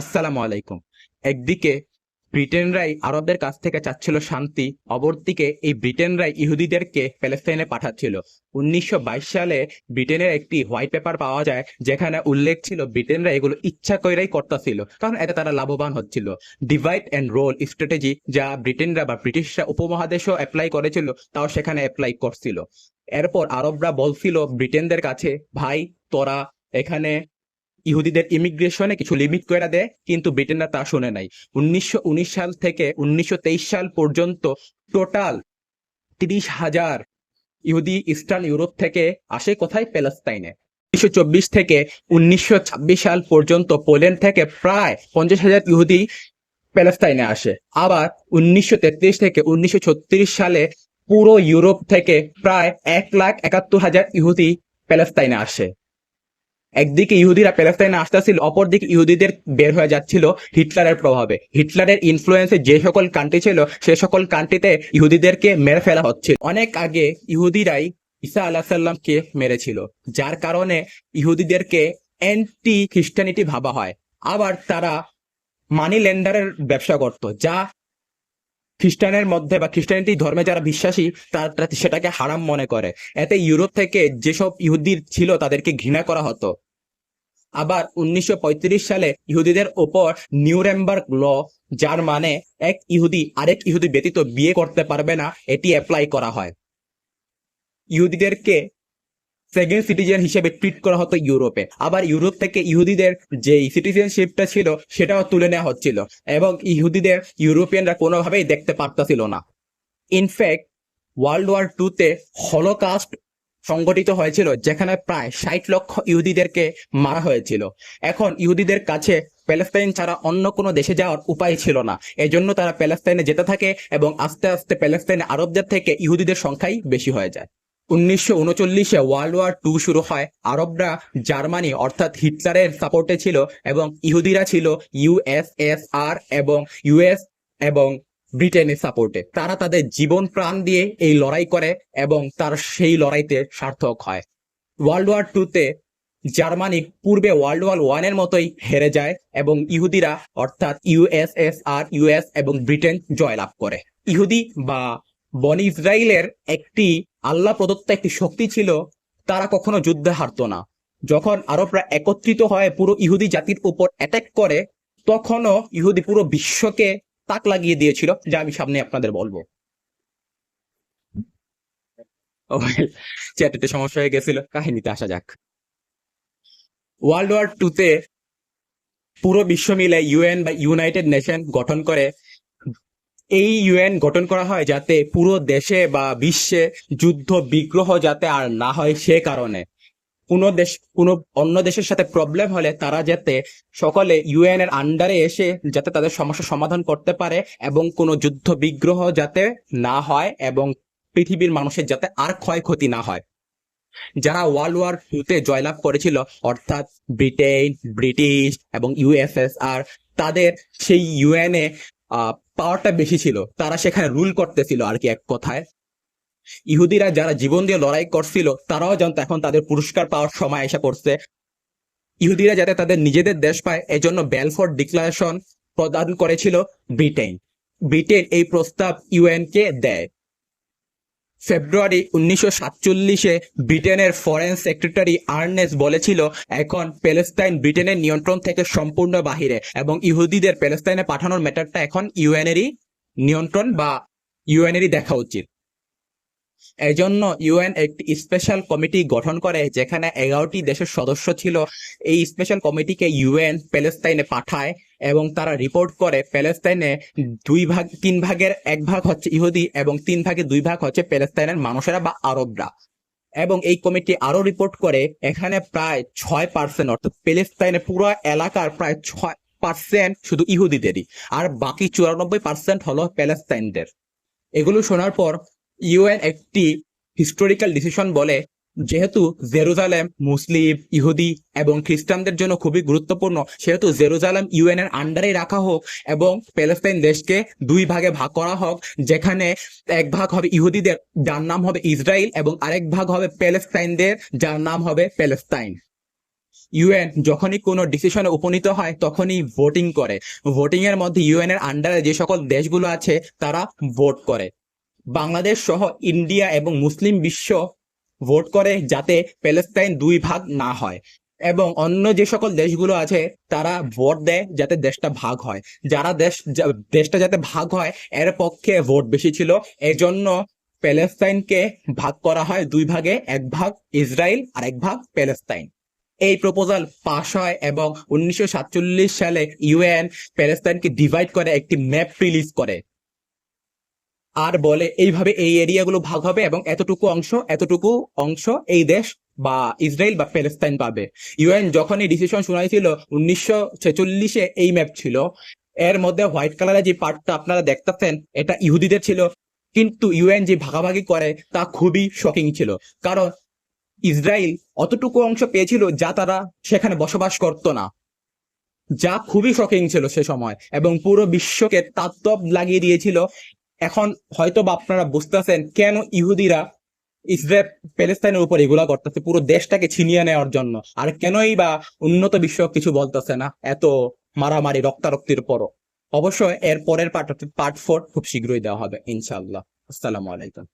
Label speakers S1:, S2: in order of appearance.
S1: আসসালামু আলাইকুম। একদিকে ব্রিটেনরাই আরবদের কাছ থেকে চাচ্ছিল শান্তি, অপরদিকে এই ব্রিটেনরাই ইহুদিদেরকে প্যালেস্তাইনে পাঠাচ্ছিল। উনিশশো বাইশ সালে ব্রিটেনের একটি হোয়াইট পেপার পাওয়া যায়, যেখানে উল্লেখ ছিল ব্রিটেনরা এগুলো ইচ্ছা করেই করতেছিল, কারণ এতে তারা লাভবান হচ্ছিল। ডিভাইড অ্যান্ড রোল স্ট্র্যাটেজি যা ব্রিটেনরা বা ব্রিটিশরা উপমহাদেশও অ্যাপ্লাই করেছিল, তাও সেখানে অ্যাপ্লাই করছিল। এরপর আরবরা বলছিল, ব্রিটেনদের কাছে, ভাই, তোরা এখানে ইহুদিদের ইমিগ্রেশনে কিছু লিমিট করে দেয়, কিন্তু ব্রিটেনরা তা শুনে নাই। উনিশশো উনিশ সাল থেকে উনিশশো তেইশ সাল পর্যন্ত টোটাল তিরিশ হাজার ইহুদি ইস্টার্ন ইউরোপ থেকে আসে কোথায়? প্যালেস্তাইনে। উনিশশো চব্বিশ থেকে উনিশশো ছাব্বিশ সাল পর্যন্ত পোল্যান্ড থেকে প্রায় পঞ্চাশ হাজার ইহুদি প্যালেস্তাইনে আসে। আবার উনিশশো তেত্রিশ থেকে উনিশশো ছত্রিশ সালে পুরো ইউরোপ থেকে প্রায় এক লাখ একাত্তর হাজার ইহুদি প্যালেস্তাইনে আসে। একদিকে ইহুদিরা প্যালেস্তাইনে আসতেছিল, অপরদিকে ইহুদিদের বের হয়ে যাচ্ছিল হিটলারের প্রভাবে। হিটলারের ইনফ্লুয়েন্সে যে সকল কান্ট্রি ছিল, সে সকল কান্ট্রিতে ইহুদিদেরকে মেরে ফেলা হচ্ছিল। অনেক আগে ইহুদিরাই ঈসা আল্লাহ সাল্লামকে মেরেছিল, যার কারণে ইহুদিদেরকে অ্যান্টি খ্রিস্টানিটি ভাবা হয়। আবার তারা মানি লেন্ডারের ব্যবসা করত, যা খ্রিস্টানের মধ্যে বা খ্রিস্টানিটি ধর্মে যারা বিশ্বাসী তারা সেটাকে হারাম মনে করে। এতে ইউরোপ থেকে যেসব ইহুদি ছিল, তাদেরকে ঘৃণা করা হতো। আবার উনিশশো পঁয়ত্রিশ সালে ইহুদিদের ওপর নিউরেমবার্গ ল, যার মানে এক ইহুদি, আরেক ইহুদি ব্যতীত বিয়ে করতে পারবে না, এটি অ্যাপ্লাই করা হয়। ইহুদিদেরকে সেকেন্ড সিটিজেন হিসেবে ট্রিট করা হতো ইউরোপে। আবার ইউরোপ থেকে ইহুদিদের যে সিটিজেনশিপটা ছিল, সেটাও তুলে নেওয়া হচ্ছিল এবং ইহুদিদের ইউরোপিয়ানরা কোনোভাবেই দেখতে পারতেছিল না। ইনফ্যাক্ট ওয়ার্ল্ড ওয়ার টুতে হলোকাস্ট সংগঠিত হয়েছিল, যেখানে প্রায় ষাট লক্ষ ইহুদিদেরকে মারা হয়েছিল। এখন ইহুদিদের কাছে প্যালেস্তাইন ছাড়া অন্য কোনো দেশে যাওয়ার উপায় ছিল না। এজন্য তারা প্যালেস্তাইনে যেতে থাকে এবং আস্তে আস্তে প্যালেস্তাইনে আরবদের থেকে ইহুদিদের সংখ্যাই বেশি হয়ে যায়। উনিশশো উনচল্লিশে ওয়ার্ল্ড ওয়ার টু শুরু হয়। আরবরা জার্মানি অর্থাৎ হিটলারের সাপোর্টে ছিল এবং ইহুদিরা ছিল ইউএসএসআর এবং ইউএস এবং ব্রিটেনের সাপোর্টে তারা তাদের জীবন প্রাণ দিয়ে এই লড়াই করে এবং তার সেই লড়াইতে সার্থক হয়। ওয়ার্ল্ড ওয়ার টুতে জার্মানি পূর্বে ওয়ার্ল্ড ওয়ার ওয়ানের মতোই হেরে যায় এবং ইহুদিরা অর্থাৎ ইউএসএসআর ইউএস এবং ব্রিটেন জয়লাভ করে। ইহুদি বা বন ইসরায়েলের একটি আল্লাহ প্রদত্ত একটি শক্তি ছিল, তারা কখনো যুদ্ধে হারতো না। যখন আরবরা একত্রিত হয় পুরো ইহুদি জাতির উপর অ্যাটাক করে, তখনও ইহুদি পুরো বিশ্বকে তাক লাগিয়ে দিয়েছিল, যা আমি সামনে আপনাদের বলব। চ্যাটেতে সমস্যা হয়ে গেছিল, কাহিনীতে আসা যাক। ওয়ার্ল্ড ওয়ার টুতে পুরো বিশ্ব মিলে ইউএন বা ইউনাইটেড নেশন গঠন করে এই ইউএন গঠন করা হয় যাতে পুরো দেশে বা বিশ্বে যুদ্ধ বিগ্রহ যাতে আর না হয় সে কারণে। কোনো দেশ, কোনো অন্য দেশের সাথে প্রবলেম হলে তারা যাতে সকলে ইউএন এর আন্ডারে এসে যাতে তাদের সমস্যা সমাধান করতে পারে এবং কোনো যুদ্ধ বিগ্রহ যাতে না হয় এবং পৃথিবীর মানুষের যাতে আর ক্ষয়ক্ষতি না হয়। যারা ওয়ার্ল্ড ওয়ার টুতে জয়লাভ করেছিল, অর্থাৎ ব্রিটেন ব্রিটিশ এবং ইউএসএসআর তাদের সেই ইউএনএ পাওয়ারটা বেশি ছিল, তারা সেখানে রুল করতেছিল আর কি এক কথায়। ইহুদিরা যারা জীবন দিয়ে লড়াই করছিল, তারাও জানতো এখন তাদের পুরস্কার পাওয়ার সময় এসে পড়ছে। ইহুদিরা যাতে তাদের নিজেদের দেশ পায়, এজন্য ব্যালফোর ডিক্লারেশন প্রদান করেছিল ব্রিটেন। ব্রিটেন এই প্রস্তাব ইউএন কে দেয়। ফেব্রুয়ারি উনিশশো সাতচল্লিশে ব্রিটেনের ফরেন সেক্রেটারি আর্নেস বলেছিল, এখন প্যালেস্তাইন ব্রিটেনের নিয়ন্ত্রণ থেকে সম্পূর্ণ বাহিরে এবং ইহুদিদের প্যালেস্তাইনে পাঠানোর ম্যাটারটা এখন ইউএনেরই নিয়ন্ত্রণ বা ইউএনেরই দেখা উচিত। এজন্য ইউএন একটি স্পেশাল কমিটি গঠন করে, যেখানে এগারোটি দেশের সদস্য ছিল। এই স্পেশাল কমিটিকে ইউএন, প্যালেস্তাইনে পাঠায় এবং তারা রিপোর্ট করে, প্যালেস্তাইনে দুই ভাগ, তিন ভাগের এক ভাগ হচ্ছে ইহুদি এবং তিন ভাগে দুই ভাগ হচ্ছে প্যালেস্তাইনের মানুষেরা বা আরবরা। এবং এই কমিটি আরও রিপোর্ট করে, এখানে প্রায় ছয় পার্সেন্ট অর্থাৎ প্যালেস্তাইনের পুরো এলাকার প্রায় ছয় পার্সেন্ট শুধু ইহুদিদেরই, আর বাকি চুরানব্বই পার্সেন্ট হলো প্যালেস্তাইনদের। এগুলো শোনার পর ইউএন একটি হিস্টোরিক্যাল ডিসিশন বলে, যেহেতু জেরুজালেম মুসলিম, ইহুদি এবং খ্রিস্টানদের জন্য খুবই গুরুত্বপূর্ণ, সেহেতু জেরুজালেম ইউএন এর আন্ডারেই রাখা হোক এবং প্যালেস্তাইন দেশকে দুই ভাগে ভাগ করা হোক, যেখানে এক ভাগ হবে ইহুদিদের, যার নাম হবে ইসরায়েল এবং আরেক ভাগ হবে প্যালেস্তাইনদের, যার নাম হবে প্যালেস্তাইন। ইউএন যখনই কোনো ডিসিশনে উপনীত হয়, তখনই ভোটিং করে। ভোটিং এর মধ্যে ইউএন এর আন্ডারে যে সকল দেশগুলো আছে, তারা ভোট করে। বাংলাদেশ সহ ইন্ডিয়া এবং মুসলিম বিশ্ব ভোট করে যাতে প্যালেস্তাইন দুই ভাগ না হয়। এবং অন্য যে সকল দেশগুলো আছে, তারা ভোট দেয় যাতে দেশটা ভাগ হয়। যারা দেশ দেশটা যাতে ভাগ হয়, এর পক্ষে ভোট বেশি ছিল। এজন্য প্যালেস্তাইনকে ভাগ করা হয় দুই ভাগে, এক ভাগ ইসরায়েল আর এক ভাগ প্যালেস্তাইন। এই প্রপোজাল পাশ হয় এবং উনিশশো সাতচল্লিশ সালে ইউএন প্যালেস্তাইনকে ডিভাইড করে একটি ম্যাপ রিলিজ করে। আর বলে এইভাবে এই এরিয়াগুলো ভাগ হবে এবং এতটুকু অংশ এতটুকু অংশ এই দেশ বা ইসরায়েল বা প্যালেস্তাইন পাবে। ইউএন যখন এই ডিসিশন শোনাইছিল, উনিশশো ছেচল্লিশে এই ম্যাপ ছিল। এর মধ্যে হোয়াইট কালারের যে পার্টটা আপনারা দেখতেছেন, এটা ইহুদিদের ছিল। কিন্তু ইউএন যে ভাগাভাগি করে, তা খুবই শকিং ছিল। কারণ ইসরায়েল অতটুকু অংশ পেয়েছিল যা তারা সেখানে বসবাস করতো না। যা খুবই শকিং ছিল সে সময় এবং পুরো বিশ্বকে তাত্ত্ব লাগিয়ে দিয়েছিল। এখন হয়তো বা আপনারা বুঝতেছেন কেন ইহুদিরা ইসরায়েল, প্যালেস্তাইনের উপর এগুলা করতেছে, পুরো দেশটাকে ছিনিয়ে নেওয়ার জন্য। আর কেনই বা উন্নত বিশ্ব কিছু বলতেছে না এত মারামারি, রক্তারক্তির পরও। অবশ্যই এর পরের পার্ট পার্ট ফোর খুব শীঘ্রই দেওয়া হবে ইনশাল্লাহ আসসালামু আলাইকুম।